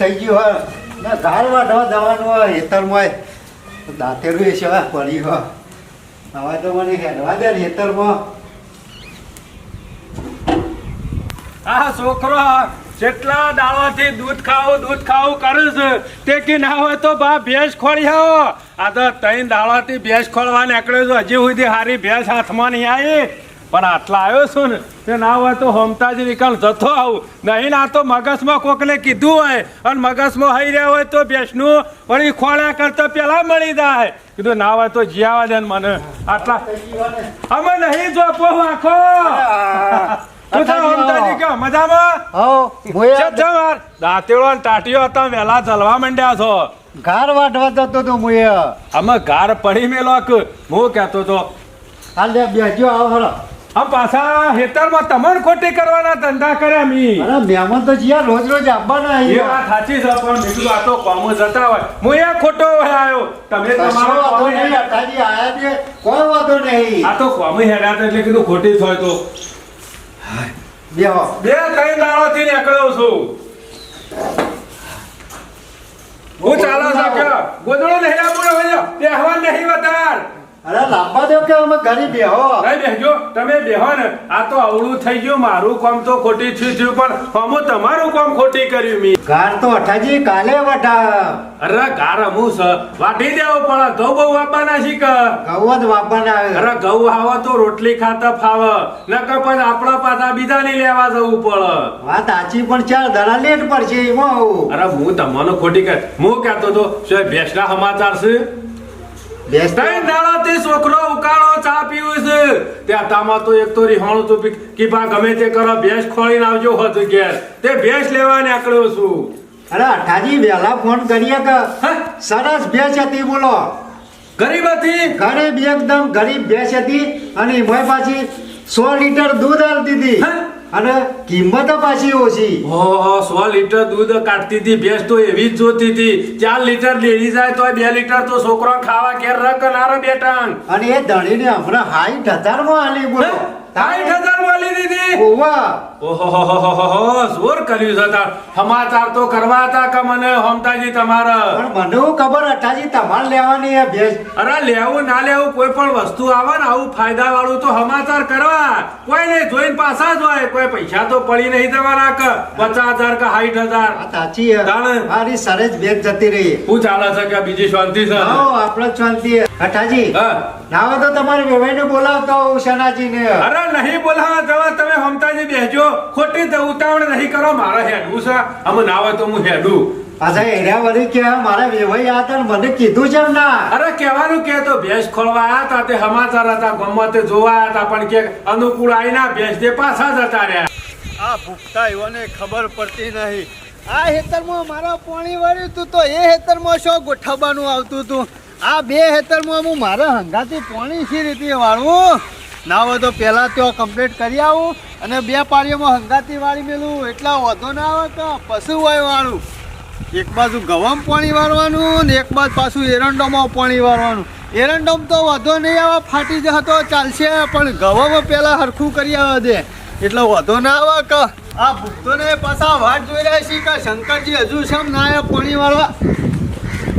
થઈ ગયું હોય. ના ઘાર વાઢવા જવાનું હોય, હેતરમાં દાંતેરું એ છે પડી હોય. હવે તો મને હેડવા દે હેતરમાં. આ છોકરો જેટલા દાડાથી દૂધ ખાવું દૂધ ખાવું કરું છું, તે કે ના હોય તો બા ભેંસ ખોળી આવો આ તો ત્રણ દાડાથી ભેંસ ખોળવા નીકળ્યો છું. હજી સુધી સારી ભેંસ હાથમાં નહીં આવી. પણ આટલા આવ્યો છું ને તે ના હોય તો હોમતાજી નિકાલ જતો આવું. નહીં ના તો મગજમાં કોકને કીધું હોય અને મગજમાં હઈ રહ્યા હોય તો ભેંસનું વળી ખોળ્યા કરતા પેલા મળી જાય. કીધું ના હોય તો જીયાવા દે મને. આટલા અમે નહીં જોપો આખો. દાંતેડો ટાટીઓ હતા વેલા ચલવા માંડ્યા છો. ઘાર વાઢવા જતો તો હું એ. અમે ગાર પડી મેલો હું કહેતો તો હાલ બેસજો આવો હરો આમ પાછા હેતરમાં તમને ખોટી કરવાના ધંધા કર્યા મી. અરે મહેમાન તો જીયા રોજ રોજ આવવાના એ વાત સાચી છે પણ મેં આ તો કોમ જતા હોય. હું એ ખોટો આવ્યો. તમે તમારો વાંધો નહીં હેડ્યા. આયા છે. કોઈ વાંધો નહીં. આ તો કોમ એટલે કીધું ખોટી થાય તો. બેહો. બે ત્રણ દાડોથી નીકળ્યો છું. હું ચાલો કે ગોદડો નહીં આપું હવે અરે લાંબા દો કે અમે ઘરે બેહો? નહીં બેહજો તમે બેહો ને. આ તો અવળું થઈ ગયું. મારું કામ તો ખોટી થયું થયું પણ હમું તમારું કામ ખોટી કર્યું મી. ઘર તો અઠાજી કાલે વટા અરે ગાર અમુ સ. વાટી દેવો પડે ઘઉં બહુ વાપવાના છી કે? ગૌ જ વાપવાના અરે ઘઉં આવો તો રોટલી ખાતા ફાવ. નકર પણ આપણા પાછા બીજા ની લેવા જવું પડે. વાત સાચી પણ ચાર દડા લેટ પડશે એમાં અરે હું તમને ખોટી કર હું કહેતો તો શું એ સમાચાર છે? ત્રણ દાડાથી છોકરો ઉકાળો ચા પીવું છે. ત્યાં તામાં તો એક તો રિહાણું તો કે બા ગમે તે કરો ભેંસ ખોળીને આવજો હોત ઘેર. તે ભેંસ લેવા નીકળ્યો છું. અરે અઠાજી વહેલા ફોન કરીએ કે? સરસ ભેંસ હતી બોલો. ગરીબ હતી? ગરીબ એકદમ ગરીબ ભેંસ હતી અને એમાં પાછી સો લીટર દૂધ આલતી હતી? અને કિંમત પાછી ઓછી. ઓહો સો લીટર દૂધ કાઢતી હતી ભેંસ તો એવી જ જોતી હતી. ચાર લીટર લેડી જાય તો બે લીટર તો છોકરો ખાવા કે રક નારે બેટા અને એ ધણીને હમણાં હાઈટ હજારમાં હાલી બોલો. સાઠ હજાર વાલી દીધી. ઓવા. ઓહો જોર કર્યું છે તાર. સમાચાર તો કરવા હતા કે મને હમતાજી તમારા? પણ મને ખબર અઠાજી તમારે લેવાની એ ભેજ. અરે લેવું ના લેવું કોઈ પણ વસ્તુ આવે ને આવું ફાયદા વાળું તો સમાચાર કરવા. કોઈ નહીં જોઈને પાછા જ હોય. કોઈ પૈસા તો પડી નહીં તમારા કે પચાસ હજાર કે સાઠ હજાર. સાચી હે. મારી સરસ ભેંસ જતી રહી. હું ચાલે છે કે બીજી શાંતિ છે? આપણે શાંતિ હે. અઠાજી હા. ના હોય તો તમારે વેવાઈને બોલાવતો હું શનાજીને. અરે નહીં બોલાવા જવા તમે હમતાજી બેસજો ખોટી તો ઉતાવળ નહીં કરો મારે હેડવું છે. અમે ના હોય તો હું હેડું. પાછા એરિયા વળી કે મારા વેવાઈ આ હતા મને કીધું છે ના. અરે કહેવાનું કે તો ભેંસ ખોલવા હતા તે સમાચાર હતા ગામમાં તે જોવા હતા પણ કે અનુકૂળ આવીના ભેંસ તે પાછા જતા રહ્યા. આ ભૂખતા એવાને ખબર પડતી નહીં. આ હેતરમાં મારા પાણી વાળ્યું તું તો એ હેતરમાં શું ગોઠવવાનું આવતું હતું આ બે હેતરમાં હું મારા હંગાથી પોણી સી રીતે વાળવું? ના હોય તો પહેલાં તો કમ્પ્લીટ કરી આવું અને બે પાળીઓમાં હંગાથી વાળી મેલું. એટલા વધુ ના આવે તો પશુ હોય વાળું. એક બાજુ ગવમ પાણી વાળવાનું એક બાજુ પાછું એરંડોમાં પાણી વાળવાનું. એરંડોમ તો વધો નહીં આવે, ફાટી જતો તો ચાલશે, પણ ગવમ પહેલાં હરખું કરી આવે દે. એટલે વધો ના આવે કે આ ભૂખતોને પાછા વાટ જોઈ રહ્યા છે કે શંકરજી હજુ શેમ ના આવ્યા પાણી વાળવા?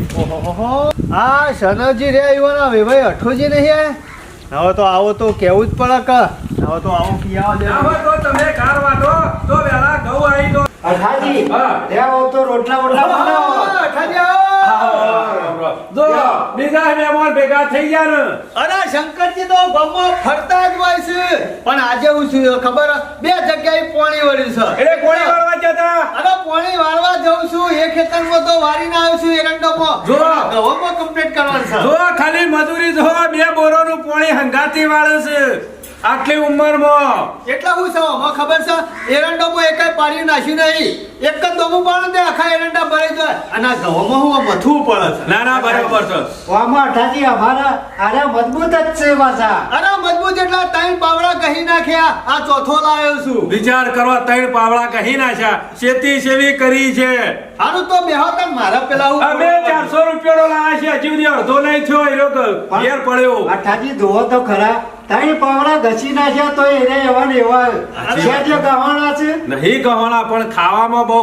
આ શનરજી રે એવાના વેભાઈ અઠોજી નહીં આયા હવે તો આવો તો કેવું જ પડે કે. હવે તો આવો પિયાવા દે. હવે તો તમે કાર વાટો તો વેલા ઘઉં આવી તો અઠાજી હા. ત્યાં આવો તો રોટલા બોટલા બનાવો. અઠાજી આવો. જો બીજા મહેમાન ભેગા થઈ ગયા ને. અરે શંકરજી તો ગમો ફરતા જ હોય છે. પણ આજે હું છું ખબર? બે જગ્યાએ પોણી વળ્યું છે. એટલે કોણી વાળવા જતા અરે પોણી વાળવા જઉં છું. એ ખેતરમાં તો વારીને આવ્યો છું એરંડોમાં જો. ગવામાં કમ્પ્લીટ કરવાનું છે. જો ખાલી મજૂરી જો બે બોરોનું પોણી હંગાતી વાળે છે. આટલી ઉંમરમાં? એટલે હું છો મને ખબર છે? એરંડોમાં એકાય પાડી નાખ્યું નહીં. એક જ દોમું પાડું તે આખા એરંડા ભરી જાય. અને આ ગવામાં હું મથવું પડે છે. ના ના બરાબર છે. આમાં અઠાજી અમારા આરે મજબૂત જ છે પાછા. અરે મજબૂત એટલા ત્રણ પાવડા કહી નાખ્યા. આ ચોથો લાવ્યો છું. વિચાર કરવા ત્રણ પાવડા કહી નાખ્યા. શેતી સેવી કરી છે? આનું તો બેહો તને મારા પેલા હું અમે ચારસો રૂપિયાનો લાવ્યા છે. હજી અડધો નહીં થયો એ લોકો ઘેર પડ્યો. અઠાજી ધોવો તો ખરા. ત્રણ પાવડા ઘસી નાખ્યા તો એને એવા ને એવા છે જે ગવાણા છે. નહીં કહોણા પણ ખાવામાં બહુ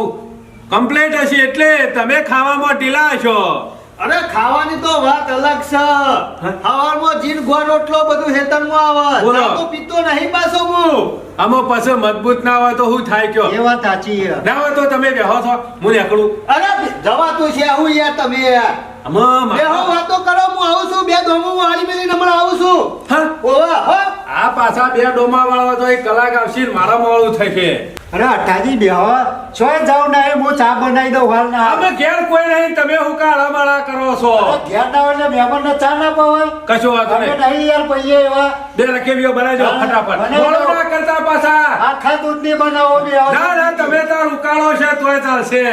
કમ્પ્લેટ હશે એટલે તમે ખાવામાં ઢીલા છો. અરે ખાવાની તો વાત અલગ છે. સવારમાં જીન ગોળ રોટલો બધું હેતરમાં આવે. તો પીતો નહીં પાછો હું. આમાં પાછો મજબૂત ના હોય તો હું થાય કયો? એ વાત સાચી ના હોય તો તમે બેહો છો. હું નીકળું. અરે જવાતું છે આવું યાર તમે બે હો વાતો કરો હું આવું છું બે ધોમું હું હાલી મેલીને હમણાં આવું છું. હા? ઓવા હો. આ પાછા બે ડોમા વાળા તો એક કલાક આવશે ને મારા મોડું થશે અરે અઠાજી બેહો છોય જાઉં ના હું ચા બનાવી દઉં હાલ ના અમે ઘેર કોઈ નહીં તમે હું કાળા માળા કરો છો? ઘેર ના એટલે ચા ના પવાય કશો વાંધો નહીં. નહીં યાર પૈયે એવા. બે રકેબીઓ બનાવજો ફટાફટ. ના કરતા પાછા. આખા દૂધની બનાવો ના ના તમે તાર ઉકાળો છે તોય ચાલશે.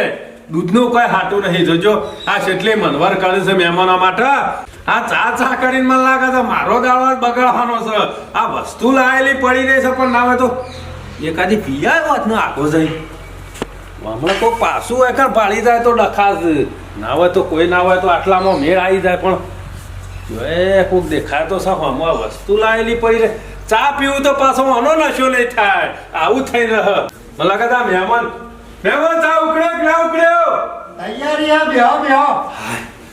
દૂધનું કોઈ હાટું નહીં. જોજો, આ કેટલી મનવર કરે છે મહેમાનો માટે. આ ચા ચા કરીને મને લાગે છે મારો દાળો બગાડવાનો છે. આ વસ્તુ લાયેલી પડી રહી છે, પણ ના હોય તો એકાદી પીયા વાત નો આગો જઈ હમણાં કોઈ પાછું એકર પાડી જાય તો ડખાસ. ના હોય તો કોઈ ના હોય તો આટલામાં મેળ આવી જાય, પણ એ કોક દેખાય તો સાવ આમાં વસ્તુ લાયેલી પડી રહે. ચા પીવું તો પાછો આનો નશો નહીં થાય. આવું થઈ રહ. મને લાગે મહેમાન મહેમાન ચા ઉકળ્યો કે ના ઉકળ્યો તૈયારી આ બેહો બેહો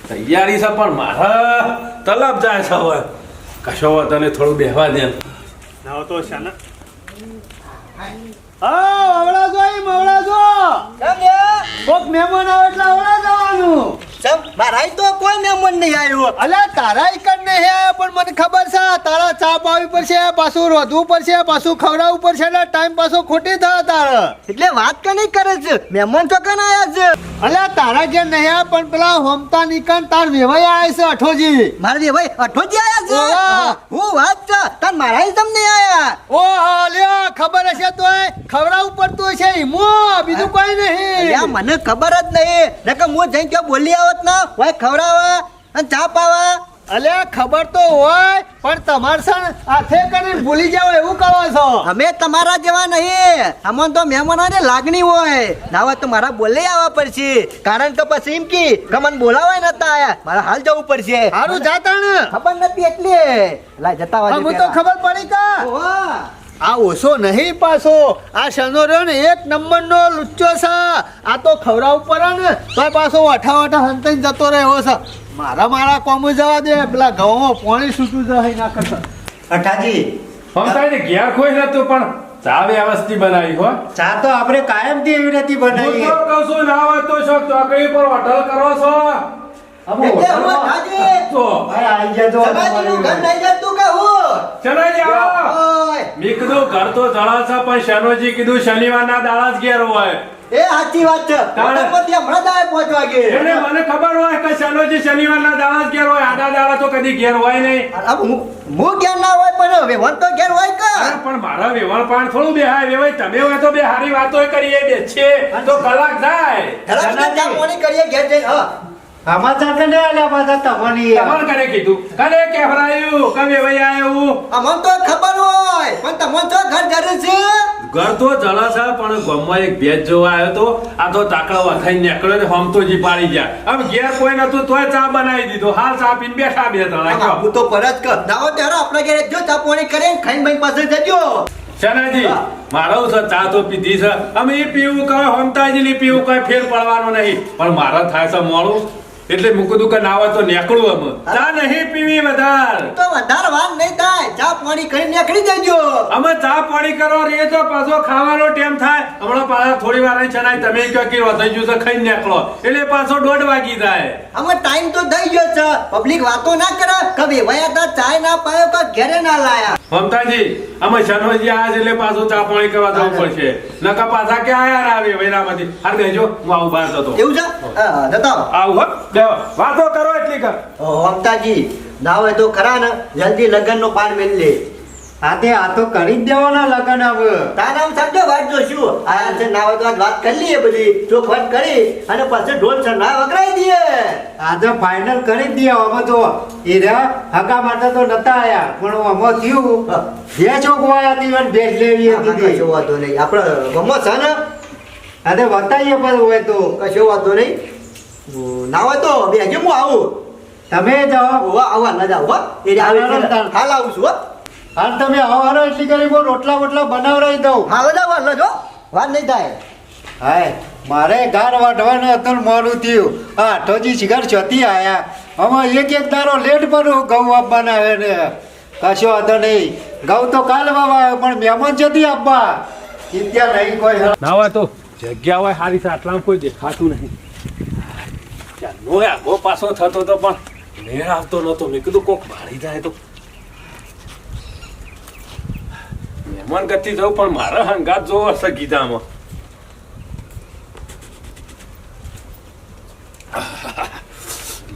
તૈયારી છે પણ મારા તલબ જાય છે હવે. કશો વાત તને થોડું બેહવા દે. નાવ તો છે ને હા હવડા જો મવડા જો. કોક મહેમાન આવે એટલે આવડા જવાનું. તો કોઈ મહેમાન નહીં આવ્યો. તારા પણ મને ખબર છે તારા ચા પાવી પડશે પાછું રોધવું પડશે પાછું ખવડાવવું પડશે એટલે ટાઈમ પાછો ખોટી થાય તારે. એટલે વાત કની કરે છે મહેમાન તો કન આયા છે? અલ્યા તારા ઘેર નહીં આયા પણ પેલા હોમતા નીકળ તાર વેવાઈ આયા છે અઠોજી. મારા ભાઈ અઠોજી આયા છે? હું વાત છે તાર મારા તમ નહીં આયા? ઓ હાલ્યા ખબર હશે તોય? ખવડાવવું પડતું હશે બીજું કોઈ નહીં. મને ખબર જ નહીં. નકર હું જઈને ક્યાં બોલી આવત ના હોય ખવડાવવા અને ચા પાવા. અલે ખબર તો હોય પણ તમાર સણ હાથે કરીને ભૂલી જાવ એવું કહો છો. અમે તમારા જેવા નહીં. અમન તો મહેમાનોને લાગણી હોય. ના હોય તો મારા બોલે આવવા પડશે. કારણ કે પછી એમ કી બોલાવે બોલાવાય નતા આયા મારે હાલ જવું પડશે. સારું જાતાણ ખબર નથી એટલે. લા જતા હું તો ખબર પડી કા. આ ઓછો નહીં પાછો. આ શનો રહ્યો ને? એક નંબરનો લુચ્ચો છે. આ તો ખવરા ઉપર ને. તો પાછો અઠા વઠા હંતાઈને જતો રહ્યો છે. મારા મારા કોમ જવા દે. પેલા ઘઉંમાં પાણી છૂટું જાય ના કરતા અઠાજી હમતાને ઘેર કોઈ નતું પણ ચા વ્યવસ્થિત બનાવી હો. ચા તો આપણે કાયમથી એવી નથી હું બનાવી તો કહું છું ના હોય તો શોખ ચોકડી પર હોટલ કરો છો. અમો હોટલ હું તો. ભાઈ આવી જજો. સમાજનું ઘર નહીં જતું કે હું? શનાજી મેં કીધું ઘર તો જળા છે પણ શનોજી કીધું શનિવારના દાડા જ ઘેર હોય. એ સાચી વાત છે. તારે- હમણાં જ પાંચ વાગે. એને મને ખબર હોય કે શનોજી શનિવારના દાડા જ ઘેર હોય આડા દાડા તો કદી ઘેર હોય નહીં. હું ઘેર ના હોય પણ વ્યવહાર તો ઘેર હોય કે? પણ મારા વ્યવહાર પાણ થોડું બેહાય. વેવાય તમે હોય તો બે હારી વાતો કરીએ બે છે તો કલાક જાય. પાણી કરીએ ઘેર જઈને હા. સમાચાર તો નહીં આલ્યા પાછા તમારી તમારે કને કીધું? કને કહેવરાયું કમે ભાઈ આયું અમને તો ખબર હોય પણ તમને તો ઘર જરૂર છે. ઘર તો જળા છે પણ ગામમાં એક ભેજ જોવા આવ્યો તો આ તો તાકડો વથાઈ નીકળ્યો ને હમ તો જી પાડી ગયા. હવે ઘેર કોઈ નતું તોય ચા બનાવી દીધો. હાલ ચા પીને બેઠા બે હું તો પરત કર. ત્યારે આપણે ઘરે જો ચા પાણી કરે ખાઈને ભાઈ પાસે જજો. શનાજી મારો છે ચા તો પીધી છે. અમે એ પીવું કહે હોમતાજી ની પીવું કઈ ફેર પડવાનો નહીં. પણ મારા થાય છે મોડું. એટલે મૂકું દું કે તો નીકળું અમે ચા નહીં પીવી વધાર. તો વધાર વાર નહીં થાય. ચા પાણી કરી નીકળી જજો અમે ચા પાણી કરો રે તો પાછો ખાવાનો ટાઈમ થાય. હમણાં પાછા થોડી વાર ચણાય તમે કહો કે વધાઈ જશે ખાઈ નીકળો. એટલે પાછો દોઢ વાગી જાય. અમે ટાઈમ તો થઈ ગયો છે. પબ્લિક વાતો ના કરે. કભી વયા તા ચા ના પાયો કે ઘરે ના લાયા. મમતાજી અમે શનોજી આજ એટલે પાછું ચા પાણી કરવા જવું પડશે. નકા પાછા કે આયા આવે વૈરામાંથી હાર બેજો હું આવું બહાર જતો. એવું છે? જતા આવું હો. વાતો કરો એટલી કર. મમતાજી ના હોય તો ખરા ને જલ્દી લગ્ન નો પાન મેળ લે. આતે આ તો કરી જ દેવાના લગન હવે. તારા નામ સમજો વાત જોશું આ છે ના હોય તો આજ વાત કરી લઈએ બધી. ચોખવટ કરી અને પછી ઢોલ ના વગરાઈ દઈએ. આજે ફાઇનલ કરી જ દઈએ હવે તો. એ રહ્યા હગા માટે તો નતા આયા પણ આમાં થયું. બે છોકરા હતી અને ભેટ લેવી હતી. કશો વાંધો નહીં. આપણે ગમો છે ને? અરે બતાવીએ પણ હોય તો. કશો વાંધો નહીં. ના હોય તો બે હજી હું આવું. તમે જાઓ હોવા આવવા ના જાવ હો. એ હાલ, આવે છે. હાલ. હાલ આવું છું હો. હાલ તમે આવો એટલી કરી બહુ રોટલા બોટલા બનાવરાઈ દઉં. હાલ જાવ હાલો જો. વાત નહીં થાય. હાય મારે ગાર વાઢવાનું હતું મોડું થયું. આ આઠોજી સિગાર છતી આયા. આમાં એક એક દારો લેટ પડું ઘઉં આપવાના આવે ને. કશો વાંધો નહીં. ઘઉં તો કાલ વાવા પણ મહેમાન જતી આપવા. ચિંતા નહીં કોઈ. ના હોય તો જગ્યા હોય સારી છે આટલામાં કોઈ દેખાતું નહીં. ચાલો આગો પાછો થતો તો પણ મેળ આવતો નતો મેં કીધું કોક ભાળી જાય તો. મહેમાન ગતિ જવું પણ મારા હંગાત જોવો હશે ગીધામાં.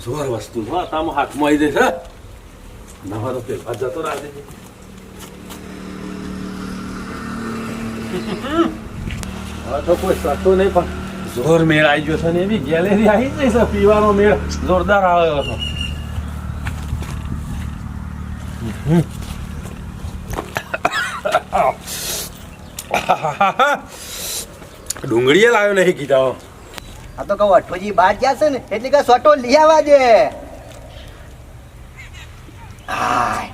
જોર વસ્તુ હા તામાં હાથમાં આવી જશે નવા તો પેલા જતો રાજે હા તો કોઈ સતો નહીં પણ જોર મેળ આવી ગયો છે ને એવી ગેલેરી આવી જ છે પીવાનો મેળ. જોરદાર આવ્યો હતો ડુંગળીએ લાવ્યો નહીં કીધા આ તો કહું અઠોજી બહાર ગયા છે ને એટલે કે સોટો લઈ આવવા દે. આય,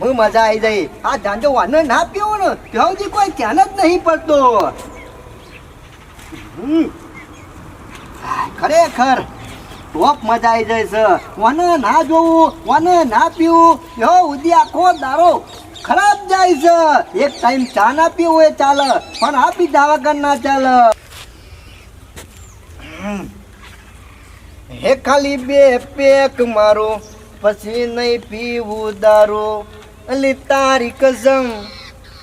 મજા આવી જાય આ જાંજો વાનો ના પીવો ને ત્યાં સુધી કોઈ ધ્યાન જ નહીં પડતો. ખરેખર ટોપ મજા આવી જાય છે. વન ના જોવું, વન ના પીવું એવો ઉદી આખો દારો ખરાબ જાય છે. એક ટાઈમ ચા ના પીવું એ ચાલે, પણ આ પી દાવા કર ના ચાલે. હે ખાલી બે પેક મારો, પછી નહીં પીવું દારૂ. અલી તારી કસમ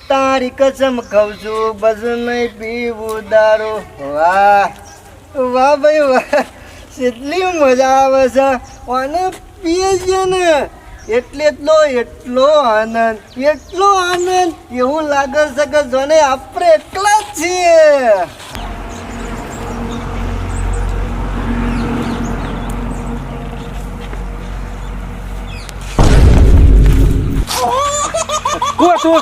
તારી કસમ ખાઉં છું બસ નહીં પીવું દારૂ. વાહ વાહ ભાઈ, વાહ. કેટલી મજા આવે છે. અને પીએ છે ને, એટલે એટલો એટલો આનંદ એટલો આનંદ. એવું લાગે છે કે જોને, આપણે એકલા જ છીએ. હું તું.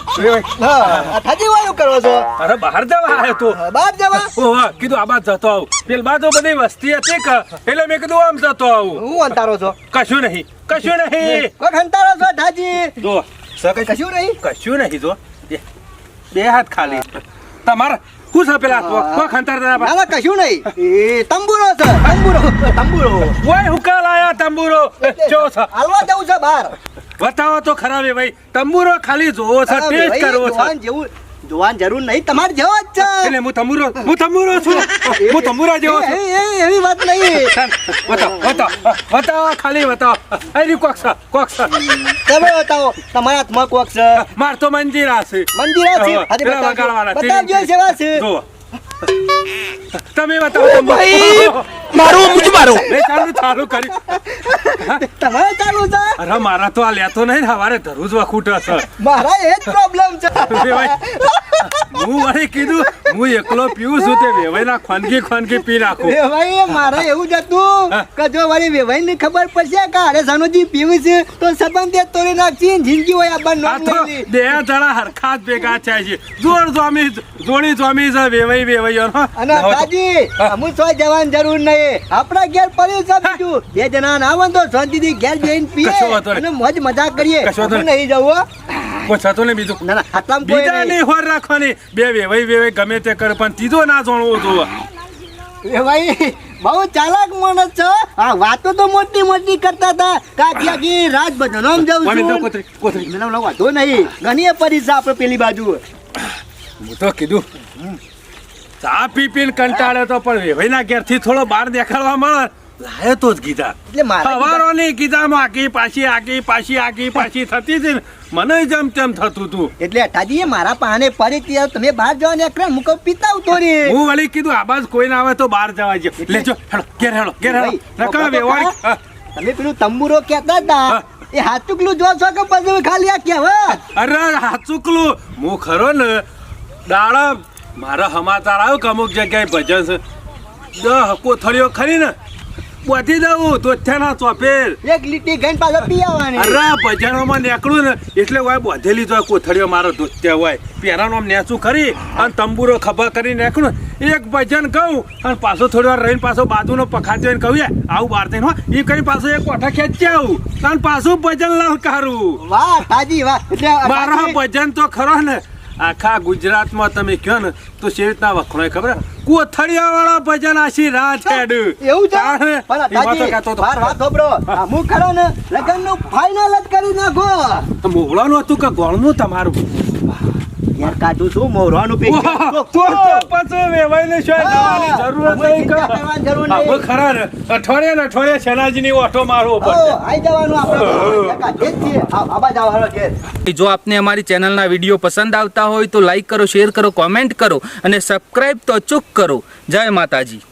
હા થાજી વાયું કરો છો? અરે બહાર જવા આવ્યો તો. બહાર જવા? ઓહ કીધું આ બાદ જતો આવું. પેલ બાજુ બધી વસ્તી હતી કે? એટલે મેં કીધું આમ જતો આવું. હું અંતારો છો? કશું નહીં કશું નહીં. કોણ અંતારો છો થાજી જો. કશું નહીં? કશું નહીં જો. બે હાથ ખાલી. તમારે શું છે પેલા તો ખંતર ના ના કશું નહીં. એ તંબુરો છે. તંબુરો. તંબુરો. ઓય હુકા લાયા તંબુરો. ચો છે હાલવા જવું છે બહાર. બતાવો તો ખરાબ એ ભાઈ. તંબુરો ખાલી જોવો છે ટેસ્ટ કરવો છે. જેવું જોવાન જરૂર નહીં તમારે જેવો જ છે. એટલે હું તમુરો હું તમુરો છું. હું તમુરા જેવો છું. એ- એ- એવી વાત નહીં. બતાવો બતાવો બતાવો ખાલી બતાવો. અરે કોક છે કોક છે. તમે બતાવો તમારા હાથમાં કોક છે? માર તો મંજીરા છે. મંજીરા છે? આજે પેલા બતાવજો. સેવા છે. જો તમે બતાવો ભાઈ! મારો મુજ મારો. મે ચાલુ ચાલુ કરી તમારે ચાલુ છે? અરે મારા તો આ લેતો નહીં ને હવારે ધરું જ વખૂટ છે. મારા એ જ પ્રોબ્લેમ છે. હું વળી કીધું હું એકલો પીવું છું તે વેવાઈના ખોનગી ખોનગી પી નાખું. વેવાઈ મારે એવું જ હતું કે જો વળી વેવાઈ ની ખબર પડશે કે અરે સાનુજી પીવું છે તો સંબંધ એ તોડી નાખી જિંદગી હોય આ બંને તો બે જણા હરખા જ ભેગા થાય છે. જોર જોમી જોડી જોમી છે વેવાઈ વેવાઈઓ અને દાદી હું. સોય જવાન જરૂર નહીં. આપણા ઘેર પડ્યું છે બીજું બે જણા ના તો શાંતિથી ઘેર જઈને પીએ વાંધો. અને મોજ મજા કરીએ. નહીં. જવું. કોઈ થતું નહીં બીજું. ના ના બીજા નહીં. હોર રાખવાની. બે વેવાઈ વેવાઈ ગમે તે કરે પણ ત્રીજો ના જાણવો જોવો વેવાઈ બહુ ચાલાક માણસ છો. આ વાતો તો મોટી મોટી કરતા હતા. કાકી રાજ બધાનો આમ જઉં છું. કોતરી કોતરી મને વાંધો નહીં. ઘણી પરી છે આપણે પેલી બાજુ. હું તો કીધું ચા પી પીને કંટાળ્યો તો પણ વેવાઈના ઘેરથી થોડો બહાર દેખાડવા મળે. લાયો તો જ કીધા એટલે સવારોની કીધામાં આકી પાછી આકી પાછી આકી પાછી થતી હતી ને મને જેમ તેમ થતું હતું. એટલે અઠાજી મારા પાને પડી ત્યાં તમે બહાર જવા ને એકરા મુકો પીતા ઉતો રે હું વળી કીધું આ બાજ કોઈ ના આવે તો બહાર જવા છે લેજો હેડો ઘેર હેડો ઘેર હેડો. રકા ખરા. તમે પેલું તંબુરો કહેતા હતા. એ હાચુકલું જો છો કે પછી ખાલી આ કહેવા અરે હાચુકલું. હું ખરો ને દાડા મારા સમાચાર આવ્યો કે અમુક જગ્યાએ ભજન છે. હકો થળ્યો ખરી ને. બોધી દઉં ના ચોપેર. એક લીટી ગઈને પાછો પી આવવાની અરે ભજનોમાં નીકળું ને એટલે હોય બોધેલી તો કોથળીઓ મારો ધોત્યા હોય. પહેરાનો આમ નેચું ખરી અને તંબુરો ખભા કરી નીકળું એક ભજન કહું અને પાછો થોડી વાર રહીને પાછો બાજુનો પખાત જોઈને કહું આવું બહાર થઈને હો. એ કરી પાછો એક કોઠા ખેંચી આવું અને પાછું ભજન લલકારું. વાહ તાજી વાહ મારો ભજન તો ખરો ને આખા ગુજરાતમાં તમે કહો ને તો શેવી રીતના વખણાય ખબર? હે? કોથળિયા વાળા ભજન આશી રાત હેડ એવું છે? પણ તો વાત ખબરો અમુક ખરો ને લગનનું ફાઇનલ જ કરી નાખો. મોહળાનું હતું કે ગોળનું તમારું? યાર કાઢું છું મોરવાનું પે વાહ, તો તો પછી વેવાઈને શું જવાની જરૂર નહીં. હવે ખરા ને. અઠવાડિયા ને અઠવાડિયે શેનાજીની ઓઠો મારવો પડશે. આઈ જવાનું આપણે. જે ઘેર આપને અમારી ચેનલના વીડિયો પસંદ આવતા હોય તો લાઈક કરો શેર કરો કોમેન્ટ કરો અને સબસ્ક્રાઇબ તો અચૂક કરો. જય માતાજી.